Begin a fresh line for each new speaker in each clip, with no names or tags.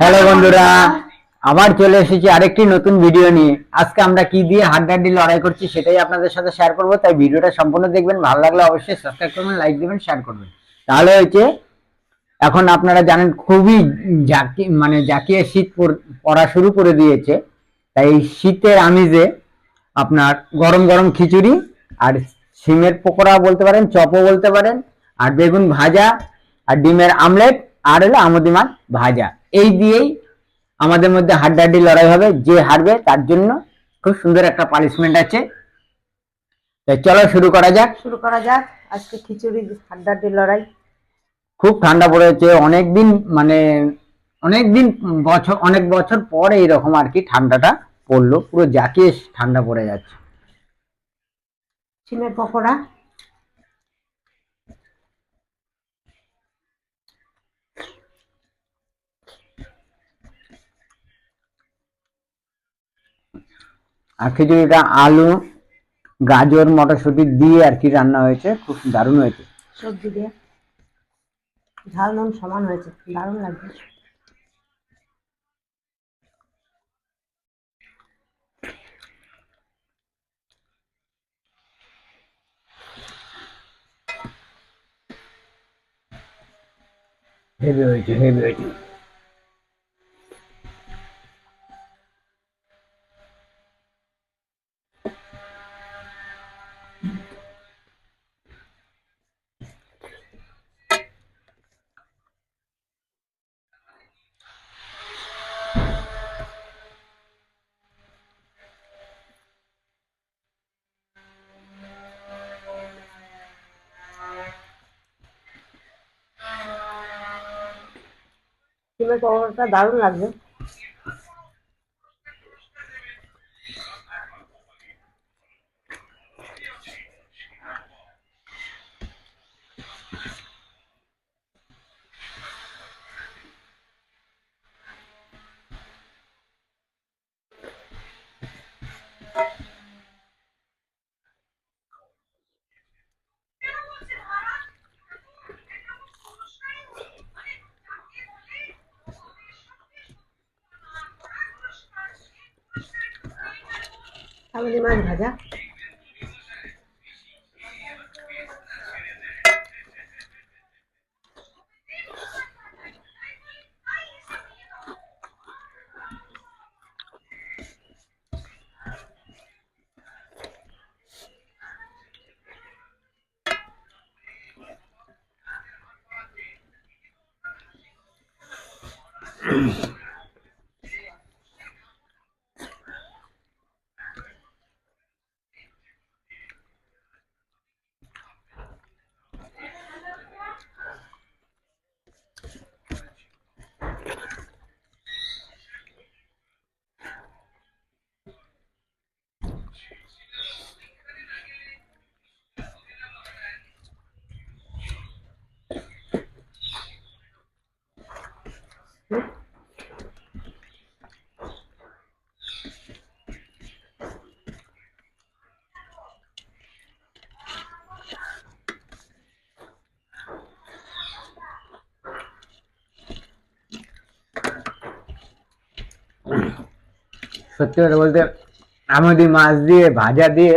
Hello বন্ধুরা, আবার চলে এসেছি আরেকটি নতুন ভিডিও নিয়ে। আজকে আমরা কি দিয়ে হাড্ডাহাড্ডি লড়াই করছি সেটাই আপনাদের সাথে শেয়ার করব, তাই ভিডিওটা সম্পূর্ণ দেখবেন। ভালো লাগলে অবশ্যই সাবস্ক্রাইব করবেন লাইক দেবেন শেয়ার করবেন। তাহলে হচ্ছে এখন আপনারা জানেন খুবই জাকি মানে জাকিয়ে শীত পড়া শুরু করে দিয়েছে। তাই শীতের আমিজে আপনার গরম গরম খিচুড়ি আর সিমের পকোড়া বলতে পারেন, চপও বলতে পারেন, আর বেগুন ভাজা আর ডিমের আমলেট আর হলো আমদি মাছ ভাজা। এই দিয়েই আমাদের মধ্যে হাড্ডাহাড্ডি লড়াই হবে। যে হারবে তার জন্য খুব সুন্দর একটা পানিশমেন্ট আছে। চলো শুরু করা যাক।
শুরু করা যাক। আজকে খিচুড়ি হাড্ডাহাড্ডি লড়াই।
খুব ঠান্ডা পড়েছে। অনেক দিন মানে অনেক দিন বছর অনেক বছর পরে এইরকম আর কি ঠান্ডাটা পড়ল। পুরো জাকিয়ে ঠান্ডা পড়ে যাচ্ছে।
সিমের পকোড়া।
আর খিচুড়িটা আলু গাজর মটরশুঁটি দিয়ে আর কি রান্না হয়েছে। খুব দারুণ হয়েছে।
সবজি দিয়ে। ঝাল নুন সমান হয়েছে। দারুণ লাগবে
হেভি হয়েছে হেভি হয়েছে
সিমের পকোড়াটা দারুণ লাগবে। আমদি মাছ ভাজা
সত্যি কথা বলতে আমদি মাছ দিয়ে, ভাজা দিয়ে,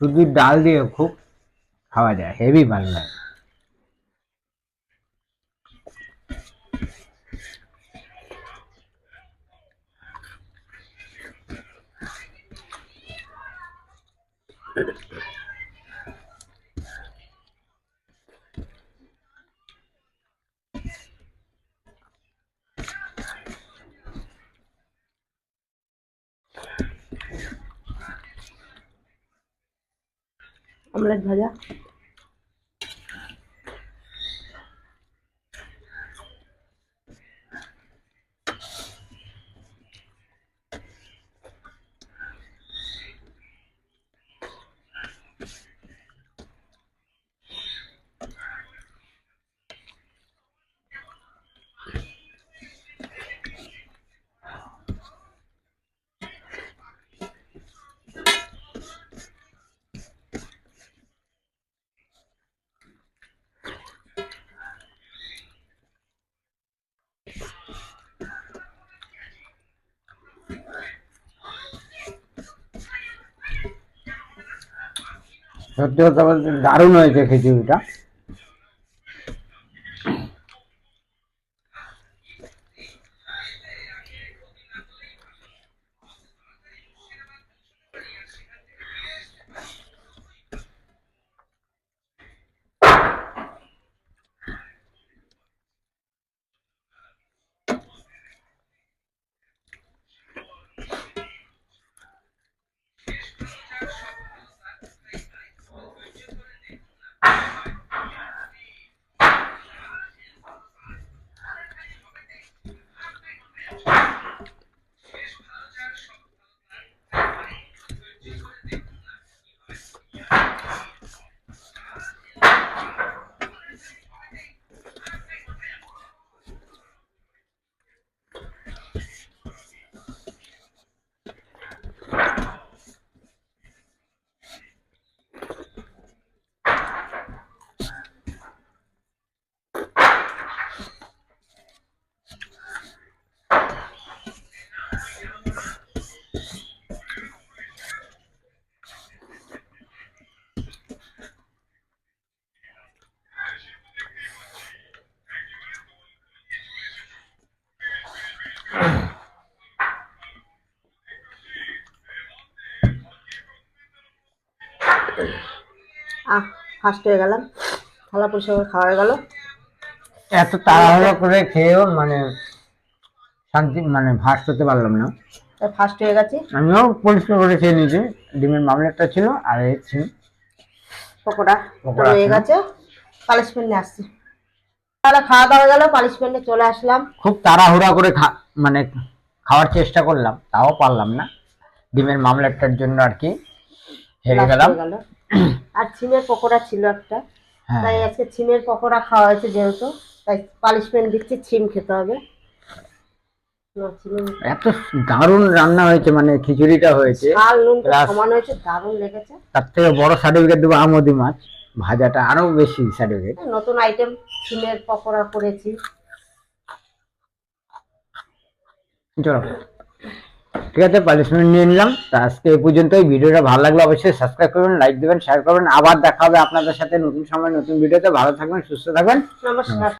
শুধু ডাল দিয়ে খুব খাওয়া যায় হেভি ভালো লাগে।
অমলেট ভাজা
সত্যি কথা বলতে দারুণ হয়েছে খিচুড়িটা।
আহ ফার্স্ট হয়ে গেলাম। থালা পরিষ্কার খাওয়া হয়ে গেল।
এত তাড়াহুড়ো করে খেয়েও মানে শান্তি মানে ভাত করতে পারলাম না।
ফার্স্ট হয়ে গেছি।
আমিও পরিষ্কার করে খেয়ে নিয়েছি। ডিমের মামলেটটা ছিল আর এই ছিল।
পকোড়া।
পকোড়া
হয়ে গেছে। পালিশমেন্ট আসছি। তাহলে খাওয়া দাওয়া গেল পালিশমেন্টে চলে আসলাম।
খুব তাড়াহুড়া করে খা মানে খাওয়ার চেষ্টা করলাম তাও পারলাম না। ডিমের মামলেটটার জন্য আর কি হেরে গেলাম।
আর ছিমের পকোড়া ছিল একটা।
হ্যাঁ।
তাই আজকে ছিমের পকোড়া খাওয়া হয়েছে যেহেতু তাই পালিশমেন্ট দিচ্ছি ছিম খেতে হবে।
এত দারুণ রান্না হয়েছে মানে খিচুড়িটা হয়েছে।
দারুণ লেগেছে।
তার থেকে বড় সার্টিফিকেট দেবো আমদি মাছ। ভাজাটা আরও বেশি সার্টিফিকেট
নতুন আইটেম ছিমের পকোড়া করেছি।
চলো। ঠিক আছে পানিশমেন্ট নিয়ে নিলাম। তা আজকে এই পর্যন্তই। ভিডিওটা ভালো লাগলে অবশ্যই সাবস্ক্রাইব করবেন লাইক দেবেন শেয়ার করবেন। আবার দেখা হবে আপনাদের সাথে নতুন সময়, নতুন ভিডিওতে। ভালো থাকবেন, সুস্থ থাকবেন।
নমস্কার।